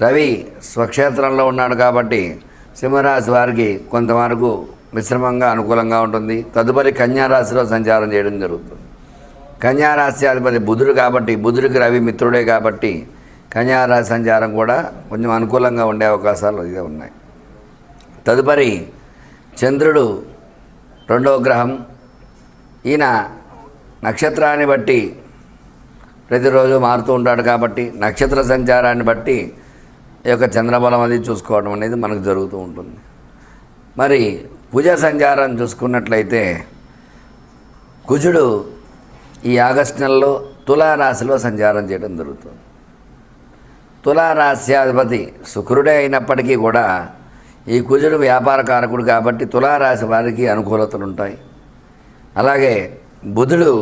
రవి స్వక్షేత్రంలో ఉన్నాడు కాబట్టి సింహరాశి వారికి కొంతవరకు మిశ్రమంగా అనుకూలంగా ఉంటుంది. తదుపరి కన్యారాశిలో సంచారం చేయడం జరుగుతుంది. కన్యారాశి అధిపతి బుధుడు కాబట్టి బుధుడికి రవి మిత్రుడే కాబట్టి కన్యారాశి సంచారం కూడా కొంచెం అనుకూలంగా ఉండే అవకాశాలు ఇదే ఉన్నాయి. తదుపరి చంద్రుడు రెండవ గ్రహం. ఈయన నక్షత్రాన్ని బట్టి ప్రతిరోజు మారుతూ ఉంటాడు కాబట్టి నక్షత్ర సంచారాన్ని బట్టి యొక్క చంద్రబలం అది చూసుకోవడం అనేది మనకు జరుగుతూ ఉంటుంది. మరి కుజ సంచారం చూసుకున్నట్లయితే కుజుడు ఈ ఆగస్టు నెలలో తులారాశిలో సంచారం చేయడం జరుగుతుంది. తులారాశ్యాధిపతి శుక్రుడే అయినప్పటికీ కూడా ఈ కుజుడు వ్యాపార కారకుడు కాబట్టి తులారాశి వారికి అనుకూలతలు ఉంటాయి. అలాగే బుధుడు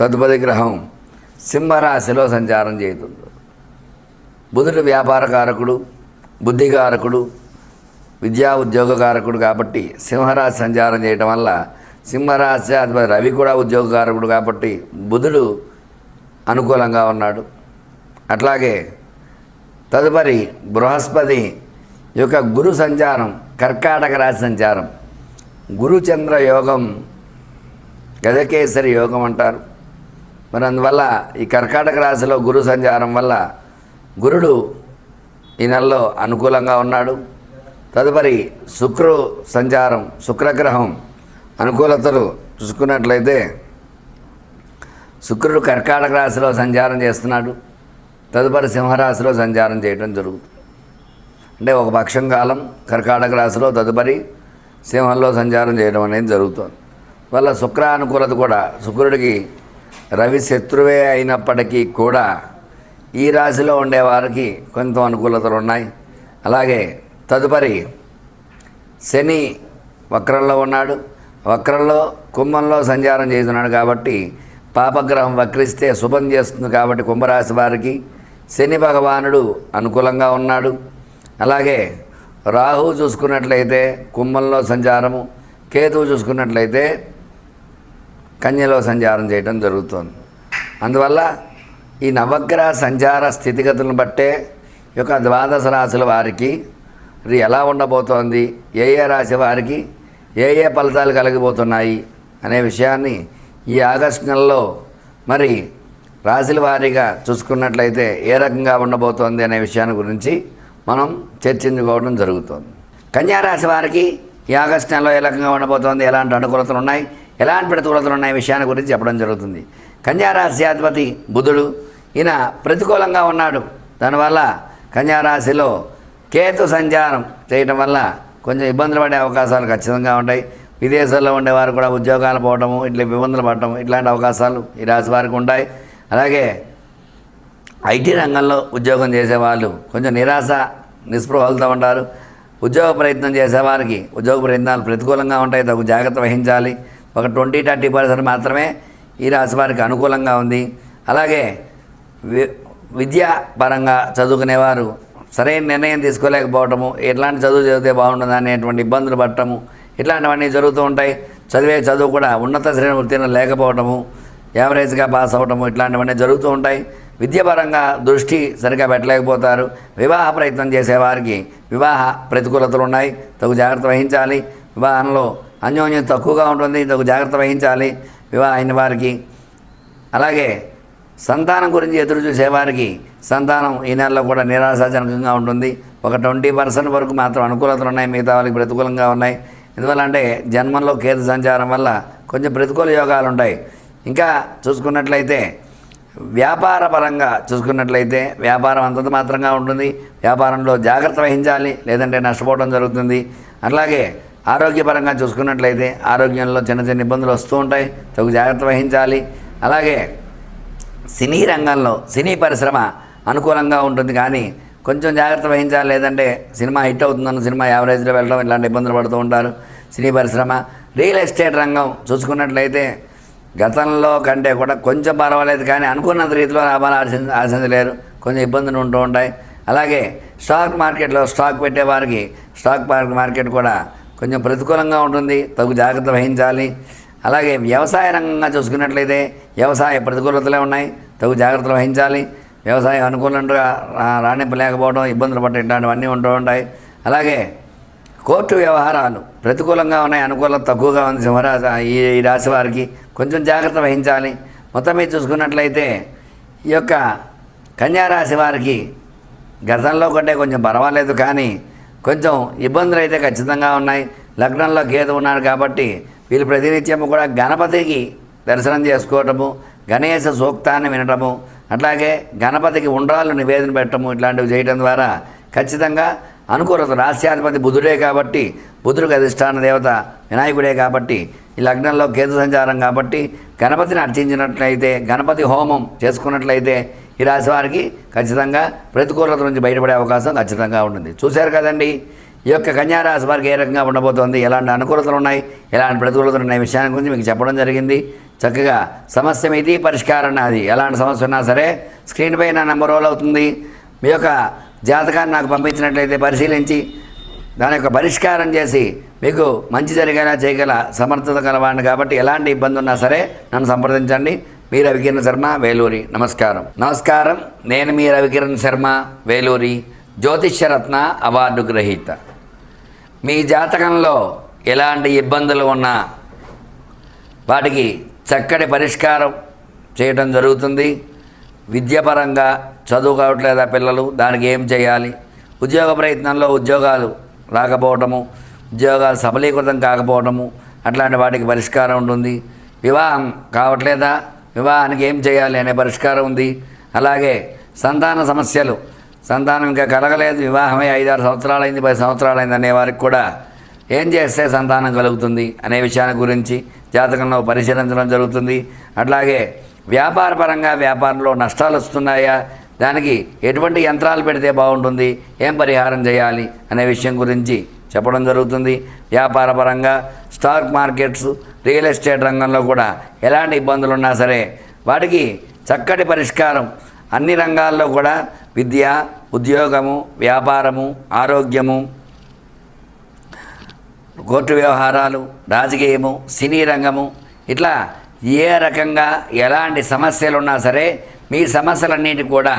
తదుపరి గ్రహం సింహరాశిలో సంచారం చేస్తుంది బుధుడు వ్యాపార కారకుడు బుద్ధికారకుడు విద్యా ఉద్యోగకారకుడు కాబట్టి సింహరాశి సంచారం చేయటం వల్ల సింహరాశి అధిపతి రవి కూడా ఉద్యోగకారకుడు కాబట్టి బుధుడు అనుకూలంగా ఉన్నాడు. అట్లాగే తదుపరి బృహస్పతి యొక్క గురు సంచారం కర్కాటక రాశి సంచారం. గురుచంద్ర యోగం గజకేసరి యోగం అంటారు. మరి అందువల్ల ఈ కర్కాటక రాశిలో గురు సంచారం వల్ల గురుడు ఈ నెలలో అనుకూలంగా ఉన్నాడు. తదుపరి శుక్రు సంచారం శుక్రగ్రహం అనుకూలతలు చూసుకున్నట్లయితే శుక్రుడు కర్కాటక రాశిలో సంచారం చేస్తున్నాడు. తదుపరి సింహరాశిలో సంచారం చేయడం జరుగుతుంది. అంటే ఒక పక్షం కాలం కర్కాటక రాశిలో తదుపరి సింహంలో సంచారం చేయడం అనేది జరుగుతుంది. వల్ల శుక్ర అనుకూలత కూడా శుక్రుడికి రవి శత్రువే అయినప్పటికీ కూడా ఈ రాశిలో ఉండేవారికి కొంత అనుకూలతలు ఉన్నాయి. అలాగే తదుపరి శని వక్రంలో ఉన్నాడు. వక్రంలో కుంభంలో సంచారం చేస్తున్నాడు కాబట్టి పాపగ్రహం వక్రిస్తే శుభం చేస్తుంది కాబట్టి కుంభరాశి వారికి శని భగవానుడు అనుకూలంగా ఉన్నాడు. అలాగే రాహు చూసుకున్నట్లయితే కుంభంలో సంచారము కేతువు చూసుకున్నట్లయితే కన్యలో సంచారం చేయడం జరుగుతుంది. అందువల్ల ఈ నవగ్రహ సంచార స్థితిగతులను బట్టే ఈ యొక్క ద్వాదశ రాశుల వారికి ఇది ఎలా ఉండబోతోంది? ఏ ఏ రాశి వారికి ఏ ఏ ఫలితాలు కలిగిపోతున్నాయి అనే విషయాన్ని ఈ ఆగస్టు నెలలో మరి రాశుల వారీగా చూసుకున్నట్లయితే ఏ రకంగా ఉండబోతోంది అనే విషయాన్ని గురించి మనం చర్చించుకోవడం జరుగుతుంది. కన్యారాశి వారికి ఈ ఆగస్టు నెలలో ఏ రకంగా ఉండబోతోంది? ఎలాంటి అనుకూలతలు ఉన్నాయి? ఎలాంటి ప్రతికూలతలు ఉన్నాయి? విషయాన్ని గురించి చెప్పడం జరుగుతుంది. కన్యారాశ్యాధిపతి బుధుడు ఈయన ప్రతికూలంగా ఉన్నాడు. దానివల్ల కన్యారాశిలో కేతు సంచారం చేయటం వల్ల కొంచెం ఇబ్బందులు పడే అవకాశాలు ఖచ్చితంగా ఉంటాయి. విదేశాల్లో ఉండేవారు కూడా ఉద్యోగాలు పోవటము ఇట్లా ఇబ్బందులు పడటం ఇట్లాంటి అవకాశాలు ఈ రాశి వారికి ఉంటాయి. అలాగే ఐటీ రంగంలో ఉద్యోగం చేసేవాళ్ళు కొంచెం నిరాశ నిస్పృహలతో ఉంటారు. ఉద్యోగ ప్రయత్నం చేసేవారికి ఉద్యోగ ప్రయత్నాలు ప్రతికూలంగా ఉంటాయి. తగు జాగ్రత్త వహించాలి. ఒక ట్వంటీ థర్టీ పర్సెంట్ మాత్రమే ఈ రాశి వారికి అనుకూలంగా ఉంది. అలాగే వి విద్యా పరంగా చదువుకునేవారు సరైన నిర్ణయం తీసుకోలేకపోవటము ఎట్లాంటి చదువు చదివితే బాగుంటుంది అనేటువంటి ఇబ్బందులు పడటము ఇట్లాంటివన్నీ జరుగుతూ ఉంటాయి. చదివే చదువు కూడా ఉన్నత శ్రేణి ఉత్తీర్ణం లేకపోవటము యావరేజ్గా పాస్ అవ్వటము ఇట్లాంటివన్నీ జరుగుతూ ఉంటాయి. విద్యాపరంగా దృష్టి సరిగా పెట్టలేకపోతారు. వివాహ ప్రయత్నం చేసేవారికి వివాహ ప్రతికూలతలు ఉన్నాయి. తగు జాగ్రత్త వహించాలి. వివాహంలో అన్యోన్యం తక్కువగా ఉంటుంది. ఇందుకు జాగ్రత్త వహించాలి. వివాహం అయిన వారికి. అలాగే సంతానం గురించి ఎదురు చూసేవారికి సంతానం ఈ నెలలో కూడా నిరాశాజనకంగా ఉంటుంది. ఒక ట్వంటీ పర్సెంట్ వరకు మాత్రం అనుకూలతలు ఉన్నాయి. మిగతా వాళ్ళకి ప్రతికూలంగా ఉన్నాయి. ఎందువల్ల అంటే జన్మంలో కేతు సంచారం వల్ల కొంచెం ప్రతికూల యోగాలు ఉంటాయి. ఇంకా చూసుకున్నట్లయితే వ్యాపార పరంగా చూసుకున్నట్లయితే వ్యాపారం అంతంత మాత్రంగా ఉంటుంది. వ్యాపారంలో జాగ్రత్త వహించాలి. లేదంటే నష్టపోవడం జరుగుతుంది. అలాగే ఆరోగ్యపరంగా చూసుకున్నట్లయితే ఆరోగ్యంలో చిన్న చిన్న ఇబ్బందులు వస్తూ ఉంటాయి. తగు జాగ్రత్త వహించాలి. అలాగే సినీ రంగంలో సినీ పరిశ్రమ అనుకూలంగా ఉంటుంది కానీ కొంచెం జాగ్రత్త వహించాలి. లేదంటే సినిమా హిట్ అవుతుందన్న సినిమా యావరేజ్లో వెళ్ళడం ఇలాంటి ఇబ్బందులు పడుతూ ఉంటారు. సినీ పరిశ్రమ రియల్ ఎస్టేట్ రంగం చూసుకున్నట్లయితే గతంలో కంటే కూడా కొంచెం పర్వాలేదు కానీ అనుకున్నంత రీతిలో లాభాలు ఆశించ ఆశించలేరు. కొంచెం ఇబ్బందులు ఉంటూ ఉంటాయి. అలాగే స్టాక్ మార్కెట్లో స్టాక్ పెట్టేవారికి స్టాక్ మార్కెట్ కూడా కొంచెం ప్రతికూలంగా ఉంటుంది తగు జాగ్రత్త వహించాలి. అలాగే వ్యవసాయ రంగంగా చూసుకున్నట్లయితే వ్యవసాయ ప్రతికూలతలే ఉన్నాయి తగు జాగ్రత్తలు వహించాలి. వ్యవసాయం అనుకూలంగా రా- రాణింపలేకపోవడం ఇబ్బందులు పడటం ఇట్లాంటివన్నీ ఉంటూ ఉంటాయి. అలాగే కోర్టు వ్యవహారాలు ప్రతికూలంగా ఉన్నాయి అనుకూలత తక్కువగా ఉంది సింహరాశి ఈ ఈ రాశి వారికి. కొంచెం జాగ్రత్త వహించాలి. మొత్తం మీద చూసుకున్నట్లయితే ఈ యొక్క కన్యారాశి వారికి గతంలో కంటే కొంచెం పర్వాలేదు కానీ కొంచెం ఇబ్బందులు అయితే ఖచ్చితంగా ఉన్నాయి. లగ్నంలో కేతు ఉన్నాడు కాబట్టి వీళ్ళు ప్రతినిత్యము కూడా గణపతికి దర్శనం చేసుకోవటము గణేశ సూక్తాన్ని వినటము అట్లాగే గణపతికి ఉండ్రాళ్ళు నివేదన పెట్టడము ఇట్లాంటివి చేయటం ద్వారా ఖచ్చితంగా అనుకూలత రాశ్యాధిపతి బుధుడే కాబట్టి బుధుడికి అధిష్టాన దేవత వినాయకుడే కాబట్టి ఈ లగ్నంలో కేతు సంచారం కాబట్టి గణపతిని అర్చించినట్లయితే గణపతి హోమం చేసుకున్నట్లయితే ఈ రాశి వారికి ఖచ్చితంగా ప్రతికూలత నుంచి బయటపడే అవకాశం ఖచ్చితంగా ఉంటుంది. చూశారు కదండి? ఈ యొక్క కన్యారాశి వారికి ఏ రకంగా ఉండబోతోంది? ఎలాంటి అనుకూలతలు ఉన్నాయి? ఎలాంటి ప్రతికూలతలు ఉన్నాయి? విషయాన్ని గురించి మీకు చెప్పడం జరిగింది. చక్కగా సమస్య మీది పరిష్కారం నాది. ఎలాంటి సమస్య ఉన్నా సరే స్క్రీన్ పై నా నెంబర్ రోల్ అవుతుంది. మీ యొక్క జాతకాన్ని నాకు పంపించినట్లయితే పరిశీలించి దాని యొక్క పరిష్కారం చేసి మీకు మంచి జరిగేలా చేయగల సమర్థత కలవాడిని కాబట్టి ఎలాంటి ఇబ్బంది ఉన్నా సరే నన్ను సంప్రదించండి. మీ రవికిరణ్ శర్మ వేలూరి. నమస్కారం. నమస్కారం. నేను మీ రవికిరణ్ శర్మ వేలూరి. జ్యోతిష్యరత్న అవార్డు గ్రహీత. మీ జాతకంలో ఎలాంటి ఇబ్బందులు ఉన్నా వాటికి చక్కటి పరిష్కారం చేయటం జరుగుతుంది. విద్యాపరంగా చదువు కావట్లేదా పిల్లలు? దానికి ఏం చేయాలి? ఉద్యోగ ప్రయత్నంలో ఉద్యోగాలు రాకపోవటము ఉద్యోగాలు సఫలీకృతం కాకపోవడము అట్లాంటి వాటికి పరిష్కారం ఉంటుంది. వివాహం కావట్లేదా? వివాహానికి ఏం చేయాలి అనే పరిష్కారం ఉంది. అలాగే సంతాన సమస్యలు. సంతానం ఇంకా కలగలేదు. వివాహమే ఐదారు సంవత్సరాలైంది పది సంవత్సరాలైంది అనే వారికి కూడా ఏం చేస్తే సంతానం కలుగుతుంది అనే విషయాన్ని గురించి జాతకంలో పరిశీలించడం జరుగుతుంది. అట్లాగే వ్యాపార పరంగా వ్యాపారంలో నష్టాలు వస్తున్నాయా? దానికి ఎటువంటి యంత్రాలు పెడితే బాగుంటుంది? ఏం పరిహారం చేయాలి అనే విషయం గురించి చెప్పడం జరుగుతుంది. వ్యాపారపరంగా స్టాక్ మార్కెట్స్ రియల్ ఎస్టేట్ రంగంలో కూడా ఎలాంటి ఇబ్బందులు ఉన్నా సరే వాటికి చక్కటి పరిష్కారం. అన్ని రంగాల్లో కూడా విద్య ఉద్యోగము వ్యాపారము ఆరోగ్యము కోర్టు వ్యవహారాలు రాజకీయము సినీ రంగము ఇట్లా ఏ రకంగా ఎలాంటి సమస్యలు ఉన్నా సరే మీ సమస్యలన్నిటి కూడా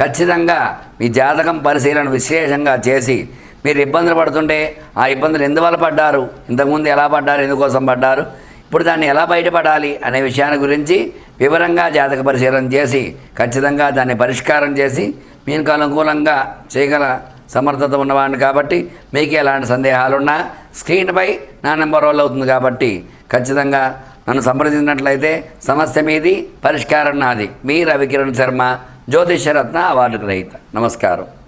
ఖచ్చితంగా మీ జాతకం పరిశీలన విశేషంగా చేసి మీరు ఇబ్బందులు పడుతుంటే ఆ ఇబ్బందులు ఎందువల్ల పడ్డారు? ఇంతకుముందు ఎలా పడ్డారు? ఎందుకోసం పడ్డారు? ఇప్పుడు దాన్ని ఎలా బయటపడాలి అనే విషయాన్ని గురించి వివరంగా జాతక పరిశీలన చేసి ఖచ్చితంగా దాన్ని పరిష్కారం చేసి మీకు అనుకూలంగా చేయగల సమర్థత ఉన్నవాడిని కాబట్టి మీకు ఎలాంటి సందేహాలున్నా స్క్రీన్పై నా నెంబర్ రోల్ అవుతుంది కాబట్టి ఖచ్చితంగా నన్ను సంప్రదించినట్లయితే సమస్య మీది పరిష్కారం నాది. మీ రవికిరణ్ శర్మ జ్యోతిష్యరత్న అవార్డు గ్రహీత. నమస్కారం.